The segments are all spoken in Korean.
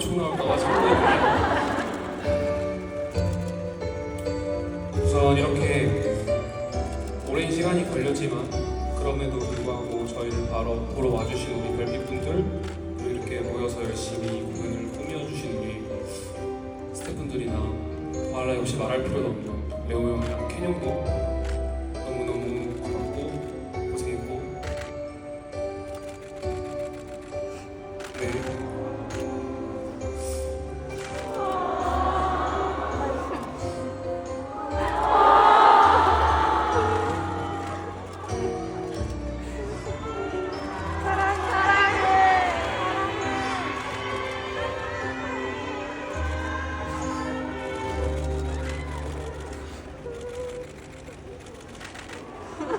엄청 나올까봐. 우선 이렇게 오랜 시간이 걸렸지만 그럼에도 불구하고 저희를 바로 보러 와주신 우리 별빛분들 그리고 이렇게 모여서 열심히 공연을 꾸며주신 우리 스태프분들이나 말라 역시 말할 필요도 없는 레오 형이랑 켄 형도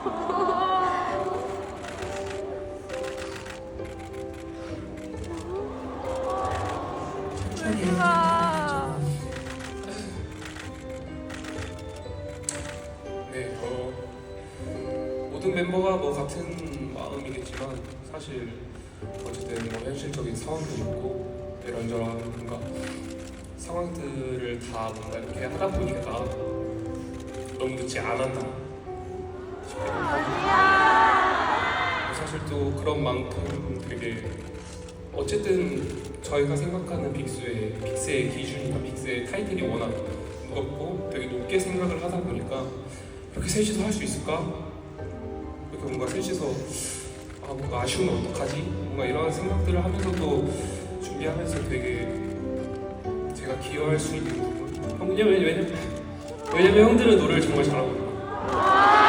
네, 어, 모든 멤버가 뭐 같은 마음이겠지만 사실 어쨌든 뭐 현실적인 상황도 있고 이런저런 뭔가 상황들을 다 뭔가 이렇게 하다 보니까 너무 늦지 않았나 그런 만큼 되게 어쨌든 저희가 생각하는 빅스의 빅스의 기준이나 빅스의 타이틀이 워낙 무겁고 되게 높게 생각을 하다 보니까 이렇게 셋이서 할 수 있을까? 이렇게 뭔가 셋이서 아 뭔가 아쉬우면 어떡하지? 뭔가 이런 생각들을 하면서도 준비하면서 되게 제가 기여할 수 있는 부분 형, 왜냐면 왜냐면 왜냐면 형들은 노래를 정말 잘하거든요.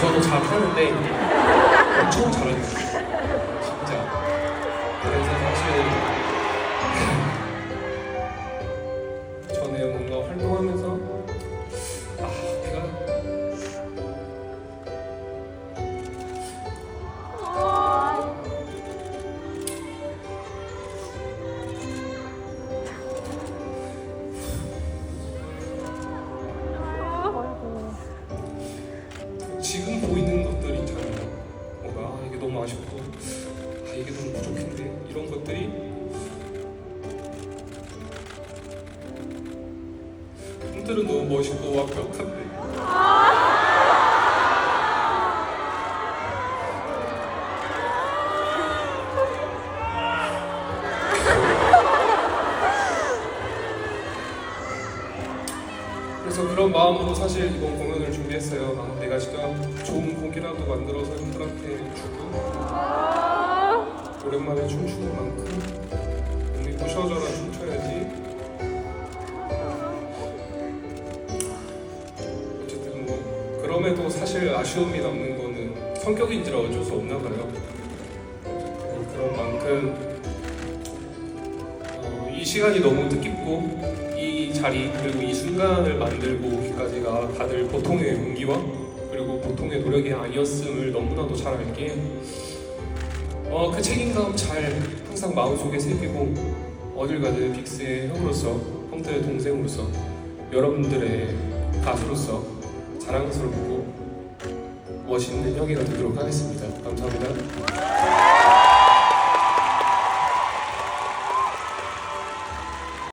저도 잘하는데 엄청 잘해요. 진짜. 형들은 너무 멋있고 완벽한데 그래서 그런 마음으로 사실 이번 공연을 준비했어요. 아, 내가 진짜 좋은 곡이라도 만들어서 형들한테 주고 오랜만에 춤추는 만큼 우리 부셔져라 사실 아쉬움이 남는 거는 성격인지라 어쩔 수 없나 봐요. 그런 만큼 어, 이 시간이 너무 뜻깊고 이 자리 그리고 이 순간을 만들고 오기까지가 다들 보통의 용기와 그리고 보통의 노력이 아니었음을 너무나도 잘 알기에 어, 그 책임감 잘 항상 마음속에 새기고 어딜 가든 빅스의 형으로서 형들의 동생으로서 여러분들의 가수로서 자랑스럽고 멋있는 형이가 되도록 하겠습니다. 감사합니다.